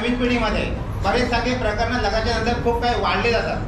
नवीन पिढीमध्ये बरेच सगळे प्रकरण लग्नाच्या नंतर खूप काही वाढले जातात.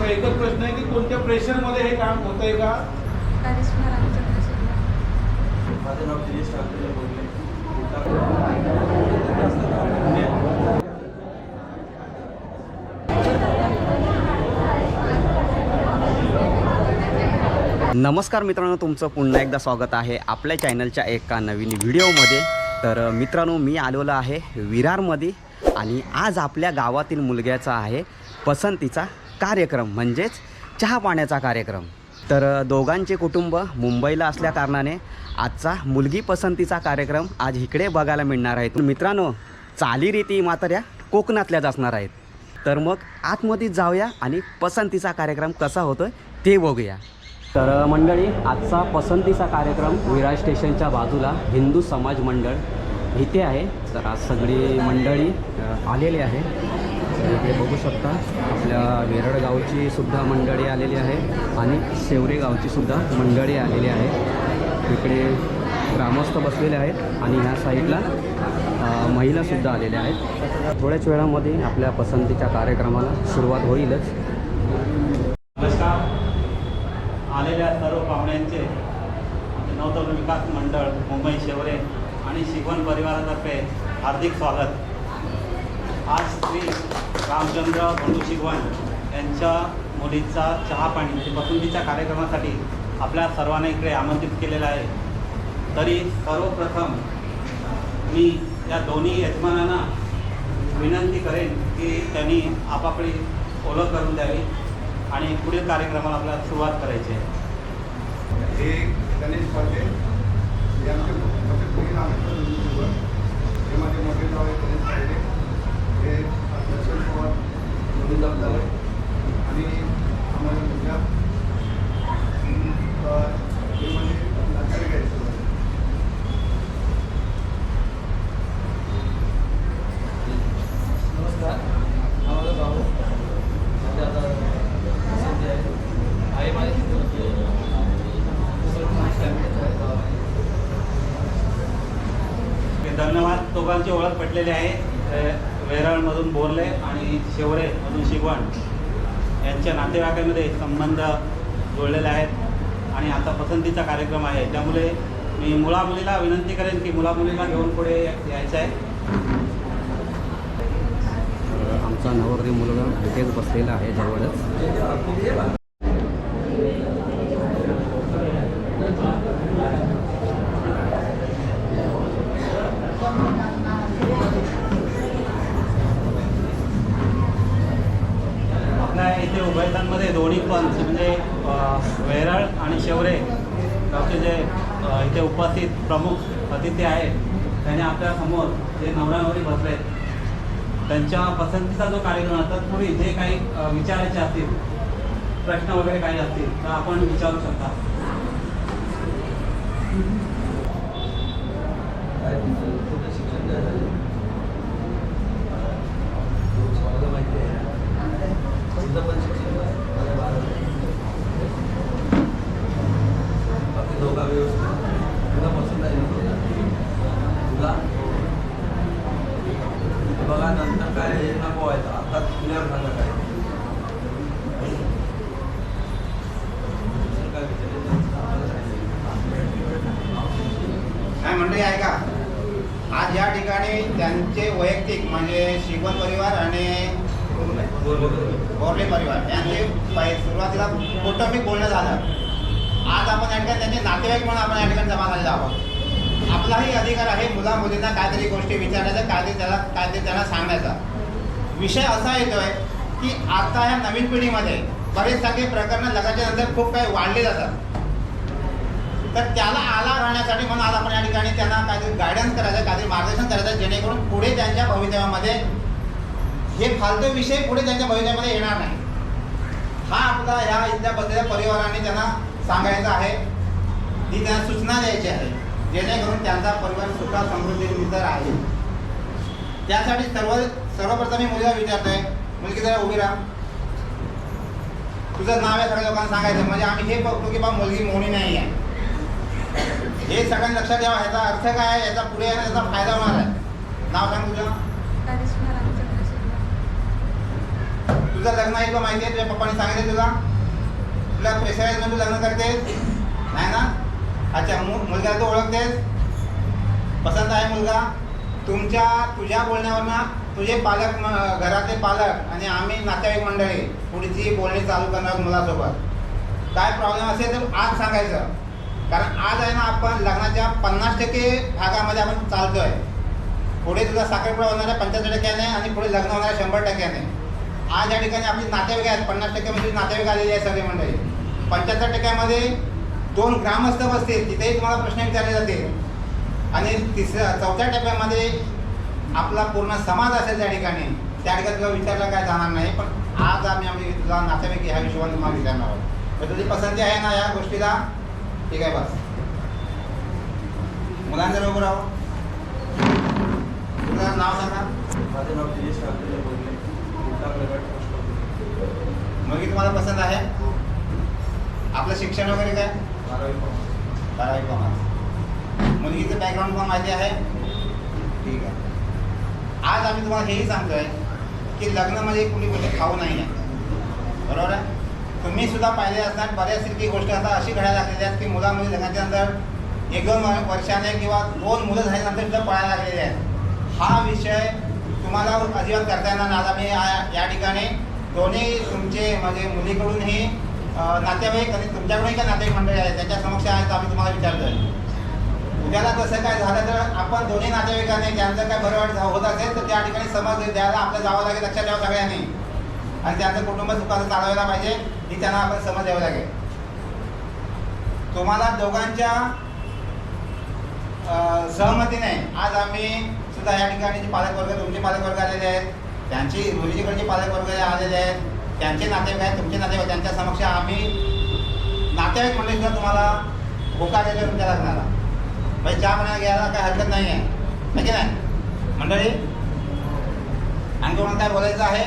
तर एकच प्रश्न आहे की कोणत्या प्रेशरमध्ये हे काम होतंय का? करिश्मा रामचंद्र शिंदे माझं नाव दिनेश ठाकरे बोलले. नमस्कार मित्रांनो तुमचं पुन्हा एकदा स्वागत आहे आपल्या चॅनलच्या एका नवीन व्हिडिओमध्ये तर मित्रांनो मी आलेलो आहे विरारमध्ये आणि आज आपल्या गावातील मुलग्याचा आहे पसंतीचा कार्यक्रम म्हणजेच चहा पाण्याचा कार्यक्रम. तर दोघांचे कुटुंब मुंबईला असल्या कारणाने आजचा मुलगी पसंतीचा कार्यक्रम आज इकडे बघायला मिळणार आहे. मित्रांनो चालीरीती मात्र या कोकणातल्याच असणार आहेत. तर मग आतमध्येच जाऊया आणि पसंतीचा कार्यक्रम कसा होतो ते बघूया. तर मंडळी आजचा पसंतीचा कार्यक्रम विरार स्टेशनच्या बाजूला हिंदू समाज मंडळ इथे आहे. तर आज सगळी मंडळी आलेली आहे. इकडे बघू शकता आपल्या वेरड गावची सुद्धा मंडळी आलेली आहे आणि शेवरे गावची सुद्धा मंडळी आलेली आहे. इकडे ग्रामस्थ बसलेले आहेत आणि ह्या साईडला महिलासुद्धा आलेल्या आहेत. थोड्याच वेळामध्ये आपल्या पसंतीच्या कार्यक्रमाला सुरुवात होईलच. नमस्कार. आलेल्या सर्व पाहुण्यांचे आमचे विकास मंडळ मुंबई शेवरे आणि शिकवण परिवारातर्फे हार्दिक स्वागत. आज श्री रामचंद्र भंडू शिगवण यांच्या मुलीचा चहा पाणी म्हणजे पसंतीच्या कार्यक्रमासाठी आपल्या सर्वांना इकडे आमंत्रित केलेलं आहे. तरी सर्वप्रथम मी या दोन्ही यजमानांना विनंती करेन की त्यांनी आपापली ओळख करून द्यावी. आणि पुढील कार्यक्रमाला आपल्याला सुरुवात करायची आहे. हे गणेश पाटील हे आमचे मोठे पुढील आमचे युट्यूबर हे माझे मोठे नाव आहे गणेश पाटील. हे दर्शन पवार म्हणून आणि आम्हाला मुलगा अं, हे म्हणजे नातेवाईक आहेत सर्व. नमस्कार हा माझा भाऊ म्हणजे आता प्रसिद्धी आहे आई माझी धन्यवाद दोघांची आहे अ, बोरले आणि शेवरेमधून शिकवण यांच्या नातेवाईकांमध्ये संबंध जोडलेले आहेत आणि आता पसंतीचा कार्यक्रम आहे. त्यामुळे मी मुला मुलीला विनंती करेन की मुला मुलीला घेऊन पुढे यायचं आहे. तर आमचा नवरदेव मुलगा इथेच बसलेला आहे जवळच. दोन्ही पण म्हणजे अ, वेरळ आणि शेवरे गावचे जे इथे उपस्थित प्रमुख अतिथी आहेत त्यांनी आपल्यासमोर जे नवरा नवरी बसले त्यांच्या पसंतीचा जो कार्यक्रम आहे तत्पूर्वी जे काही विचारायचे असतील प्रश्न वगैरे काही असतील तर आपण विचारू शकता काय तुमचं कुठं शिक्षण काय झालं मला माहिती आहे तुझं पण शिक्षण काय? माझं बारावी. बाकी दोघा व्यवस्थित तुला पसंत आहे ना तुला ते बघा नंतर काय हे नको व्हायचं आता तुझ्यावर सांगा काय दुसरं काय विचारायचं आम्हाला सांगितलं. काय मंडळी आहे का आज या ठिकाणी त्यांचे वैयक्तिक म्हणजे शिकवण परिवार आणि बोर्ले परिवार यांचे सुरुवातीला कौटुंबिक बोलणं झालं. आज आपण या ठिकाणी त्यांचे नातेवाईक म्हणून आपण या ठिकाणी जमा झालेलो आहोत. आपलाही अधिकार आहे मुला मुलींना काहीतरी गोष्टी विचारण्याचा काहीतरी त्याला काहीतरी त्यांना सांगण्याचा. विषय असा येतोय की आता ह्या नवीन पिढीमध्ये बरेच सगळे प्रकरणं लग्नाच्या नंतर खूप काही वाढले जातात. तर त्याला आला राहण्यासाठी म्हणून आज आपण या ठिकाणी त्यांना काहीतरी गायडन्स करायचं काहीतरी मार्गदर्शन करायचं जेणेकरून पुढे त्यांच्या भवितव्यामध्ये हे फालतू विषय पुढे त्यांच्या भवितव्यामध्ये येणार नाही. हा आपला ह्या इथल्या बसलेल्या परिवाराने त्यांना सांगायचा आहे. ही त्यांना सूचना द्यायची आहे जेणेकरून त्यांचा परिवार सुद्धा समृद्धीनिमित्त राहील. त्यासाठी सर्व सर्वप्रथम मी मुलीला विचारतोय. मुलगी जरा उभी राहा. तुझं नाव आहे सगळ्या लोकांना सांगायचं म्हणजे आम्ही हे बघतो की बा मुलगी मोणी नाही आहे हे सगळ्यांनी लक्षात ठेवा ह्याचा अर्थ काय आहे याचा पुढे येण्याचा फायदा होणार आहे. नाव सांग तुझं. तुझं लग्न आहे का माहिती आहे तुझ्या पप्पाने सांगितलं तुला. तुला प्रेशराईज म्हणून तू लग्न करतेस. नाही ना? अच्छा मुलगा तू ओळखतेस? पसंत आहे मुलगा? तुमच्या तुझ्या बोलण्यावरनं तुझे पालक घरातले पालक आणि आम्ही नातेवाईक मंडळी पुढची बोलणी चालू करणार मुलासोबत. काय प्रॉब्लेम असेल तर आज सांगायचं. कारण आज आहे ना आपण लग्नाच्या पन्नास टक्के भागामध्ये आपण चालतोय. पुढे तुझा साखरपुडा होणार पंच्याहत्तर टक्क्याने आणि पुढे लग्न होणार शंभर टक्क्याने. आज या ठिकाणी आपली नातेवाईक आहेत पन्नास टक्के म्हणजे नातेवाईक आलेली आहे सगळी मंडळी. पंच्याहत्तर टक्क्यामध्ये दोन ग्रामस्थ बसतील तिथेही तुम्हाला प्रश्न विचारले जातील. आणि तिसऱ्या चौथ्या टप्प्यामध्ये आपला पूर्ण समाज असेल त्या ठिकाणी त्या ठिकाणी तुला विचारलं काय जाणार नाही पण आज आम्ही आम्ही तुला नातेवाईक ह्या हिशोबाने तुम्हाला विचारणार आहोत. तर तुझी पसंती आहे ना या गोष्टीला? ठीक आहे बस. मुलांच्या बरोबर आहो तुझं नाव सांगा. माझं नाव दिनेश काकडे बोलले. मुलगी तुम्हाला पसंत आहे? आपलं शिक्षण वगैरे काय? बारावी कॉमर्स. बारावी कॉमर्स. मुलगीचं बॅकग्राऊंड पण माहिती आहे? ठीक आहे. आज आम्ही तुम्हाला हेही सांगतोय की लग्न म्हणजे कुणी कुठे खाऊ नाही आहे. बरोबर आहे? तुम्ही सुद्धा पाहिले असणार बऱ्याच की गोष्ट आता अशी घडायला लागलेली आहेत की मुलामुली मुली लग्नाच्या एक दोन वर्षाने किंवा दोन मुलं झाल्यानंतर सुद्धा पळायला लागलेले आहेत. हा विषय तुम्हाला अजिबात करता येणार नाही. मी या- ठिकाणी दोन्ही तुमचे म्हणजे मुलीकडूनही नातेवाईक आणि तुमच्याकडूनही काय नातेवाईक मंडळी आहेत त्यांच्या समक्ष आहेत आम्ही तुम्हाला विचारतोय. उद्याला तसं काय झालं तर आपण दोन्ही नातेवाईकांनी ज्यांचं काय बरं होत असेल तर त्या ठिकाणी समज द्यायला आपल्या जावं लागेल लक्षात ठेवा सगळ्यांनी. आणि त्यांचं कुटुंब सुखाचं चालवायला पाहिजे. ही त्यांना आपण समज द्यावी लागेल. तुम्हाला दोघांच्या सहमतीने आज आम्ही सुद्धा या ठिकाणी जे पालकवर्ग तुमचे पालकवर्ग आलेले आहेत त्यांची मुलीकडचे पालकवर्ग आलेले आहेत त्यांचे नातेवाईक आहेत तुमचे नातेवाईक त्यांच्या समक्ष आम्ही नातेवाईक म्हणजे सुद्धा तुम्हाला होकार देतो तुमच्या लग्नाला म्हणजे चहा म्हणायला घ्यायला काही हरकत नाही आहे की नाही? मंडळी आणखी तुम्हाला काय बोलायचं आहे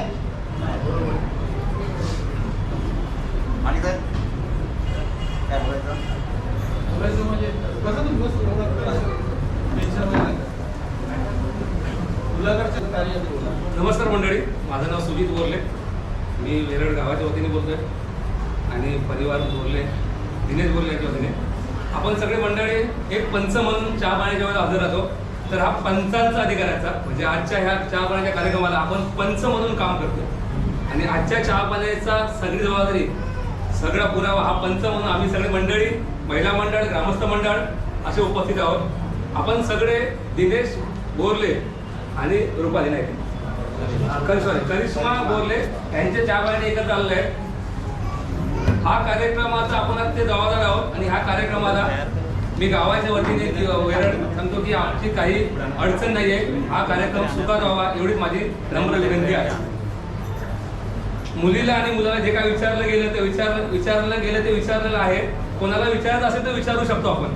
आणि काय काय बोलायचं बोलायचं म्हणजे कसं तुम्ही बस एवढं टेन्शन वगैरे नाही. मुलाकडचं कार्य आहे बोला. नमस्कार मंडळी माझं नाव सुजित बोरले. मी वेरळ गावाच्या वतीने बोलतो आहे आणि परिवार बोरले दिनेश बोरले यांच्या वतीने. आपण सगळे मंडळी एक पंच म्हणून चहा पाण्याच्या वेळेला हजर राहतो. तर हा पंचांचा अधिकाराचा म्हणजे आजच्या ह्या चहा पाण्याच्या कार्यक्रमाला आपण पंच म्हणून काम करतो. आणि आजच्या चहा पाण्याचा सगळी जबाबदारी सगळा पुरावा हा पंच म्हणून आम्ही सगळे मंडळी महिला मंडळ ग्रामस्थ मंडळ असे उपस्थित आहोत. आपण सगळे दिनेश बोरले आणि रुपाली नाईक. करिश्मा बोलले यांचे चहा पाण्याने एकत्र आलेले आहेत. हा कार्यक्रमाचा आपण ते जबाबदार आहोत आणि ह्या कार्यक्रमाला मी गावाच्या वतीने सांगतो की आमची काही अडचण नाही आहे. हा कार्यक्रम सुखात व्हावा एवढीच माझी नम्र विनंती आहे. मुलीला आणि मुलाला जे काय विचारलं गेलं ते विचार विचारलं गेलं ते विचारलेलं आहे. कोणाला विचारायचं असेल तर विचारू शकतो आपण.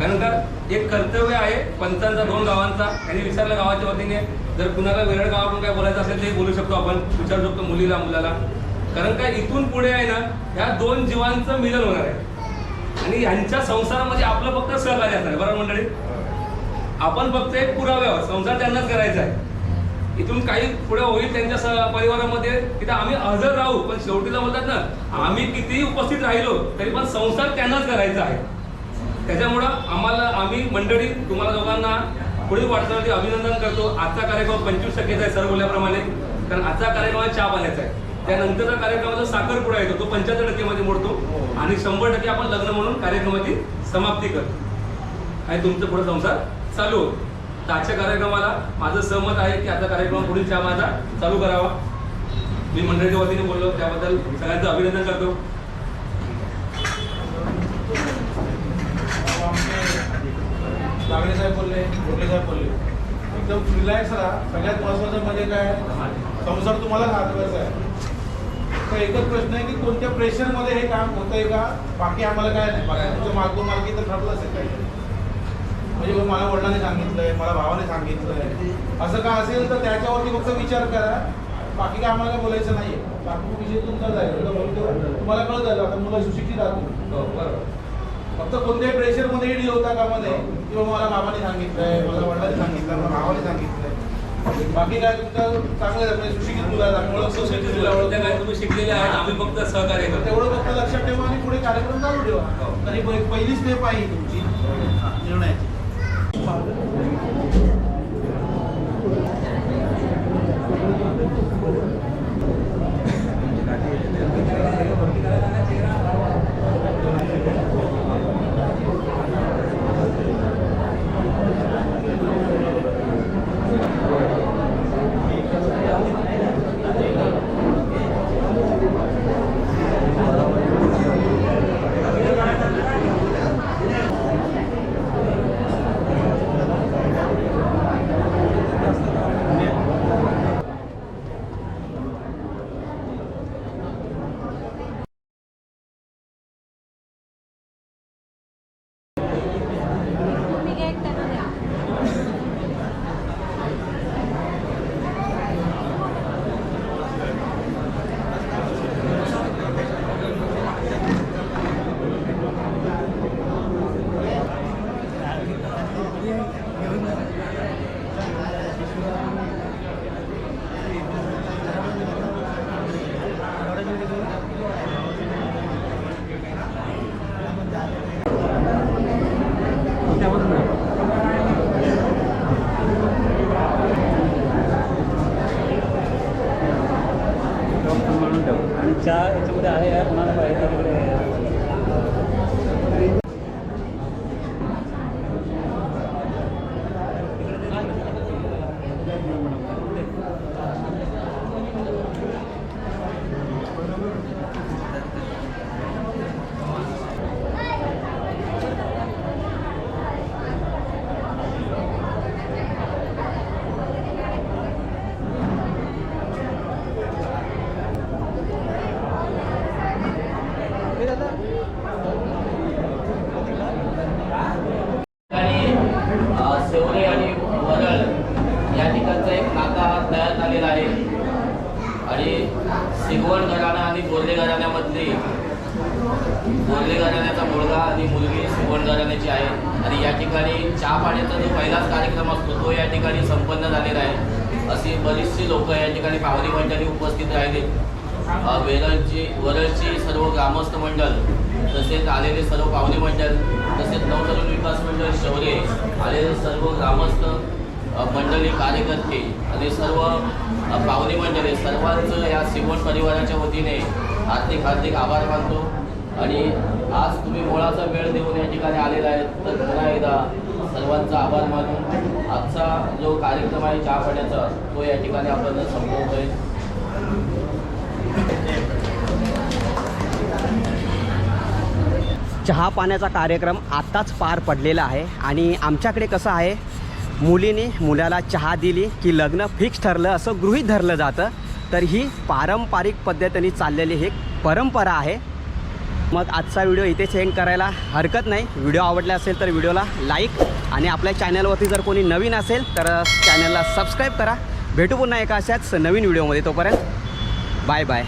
कारण का एक कर्तव्य आहे पंचांचा दोन गावांचा. त्यांनी विचारलं गावाच्या वतीने. जर कुणाला विरळ गावाकडून काय बोलायचं असेल ते बोलू शकतो आपण. विचारू शकतो मुलीला मुलाला. कारण काय इथून पुढे आहे ना ह्या दोन जीवांचं मिलन होणार आहे. आणि ह्यांच्या संसारामध्ये आपलं फक्त सहकार्य असणार आहे. बरोबर मंडळी? आपण फक्त एक पुराव्यावर संसार त्यांनाच करायचा आहे. इथून काही पुढे होईल त्यांच्या परिवारामध्ये. तिथं आम्ही हजर राहू. पण शेवटीला बोलतात ना आम्ही कितीही उपस्थित राहिलो तरी पण संसार त्यांनाच करायचा आहे. त्याच्यामुळं आम्हाला आम्ही मंडळी तुम्हाला दोघांना पुढील वाटचाली अभिनंदन करतो. आजचा कार्यक्रम पंचवीस टक्केचा आहे सर बोलल्याप्रमाणे. कारण आजचा कार्यक्रम चहा पाण्याचा आहे. त्यानंतरचा कार्यक्रमाचा साखरपुडा येतो तो पंच्याहत्तर टक्केमध्ये मोडतो. आणि शंभर टक्के आपण लग्न म्हणून कार्यक्रमाची समाप्ती करतो. आणि तुमचं पुढे संसार चालू होतो. तर आजच्या कार्यक्रमाला माझं सहमत आहे की आता कार्यक्रम पुढील चहा माझा चालू करावा. मी मंडळीच्या वतीने बोललो त्याबद्दल सगळ्यांचं अभिनंदन करतो. लागले साहेब बोलले गोटे साहेब बोलले. एकदम रिलॅक्स राहा. सगळ्यात महत्वाचं म्हणजे काय? संसार तुम्हाला हातवायचा आहे तर एकच प्रश्न आहे की कोणत्या प्रेशरमध्ये हे काम होतंय का? बाकी आम्हाला काय नाही. बाकी तुमचं मागून तर ठरलं असेल काही. म्हणजे मला वडिलांनी सांगितलंय मला भावाने सांगितलंय. असं का असेल तर त्याच्यावरती फक्त विचार करा. बाकी काय आम्हाला बोलायचं नाहीये. बाकी विषय तुमचा जाईल बोलतो तुम्हाला कळत झालं आता मुलं सुशिक्षित राहतो हो, बरोबर. फक्त कोणत्याही प्रेशरमध्ये डील होता का मध्ये किंवा मला बाबाने सांगितलंय मला वडिलांनी सांगितलं मला भावाने सांगितलंय. बाकी काय तुमचं चांगलं म्हणजे सुशिक्षित मुलं ओळखतो सुशिक्षित तुला. काय तुम्ही शिकलेले आहेत आम्ही फक्त सहकार्य तर करतो. तेवढं फक्त लक्षात ठेवा आणि पुढे कार्यक्रम चालू ठेवा. हो. तर ही पहि- पहिली स्टेप आहे तुमची निर्णयाची. कार्यक्रम असतो तो या ठिकाणी संपन्न झालेला आहे. अशी बरीचशी लोक या ठिकाणी पावरी मंडळी उपस्थित राहिले. वेरळची वरळची सर्व ग्रामस्थ मंडळ तसेच आलेले सर्व पाहुणे मंडळ तसेच नवतरुण विकास मंडळ शौर्य आलेले सर्व ग्रामस्थ मंडळी कार्यकर्ते आणि सर्व अ, पाहुणे मंडळी सर्वांचं या सिमोट परिवाराच्या वतीने हार्दिक हार्दिक आभार मानतो. आणि आज तुम्ही मोळाचा वेळ देऊन या ठिकाणी आलेला आहे तर पुन्हा एकदा सर्वांचा आभार मानून आजचा जो कार्यक्रम आहे चहा पाण्याचा तो या ठिकाणी आपण संपवतोय. चहा पाण्याचा कार्यक्रम आत्ताच पार पडलेला आहे आणि आमच्याकडे कसं आहे मुलीने मुलाला चहा दिली की लग्न फिक्स ठरलं असं गृहीत धरलं जातं. तर ही पारंपरिक पद्धतीने चाललेली ही एक परंपरा आहे. मग आजचा व्हिडिओ इथे एंड करायला हरकत नाही. व्हिडिओ आवडला असेल तर व्हिडिओला लाईक आणि आपल्या चॅनलवरती जर कोणी नवीन असेल तर चॅनलला सबस्क्राईब करा. भेटू पुन्हा एका अशाच नवीन व्हिडिओमध्ये तोपर्यंत. Bye bye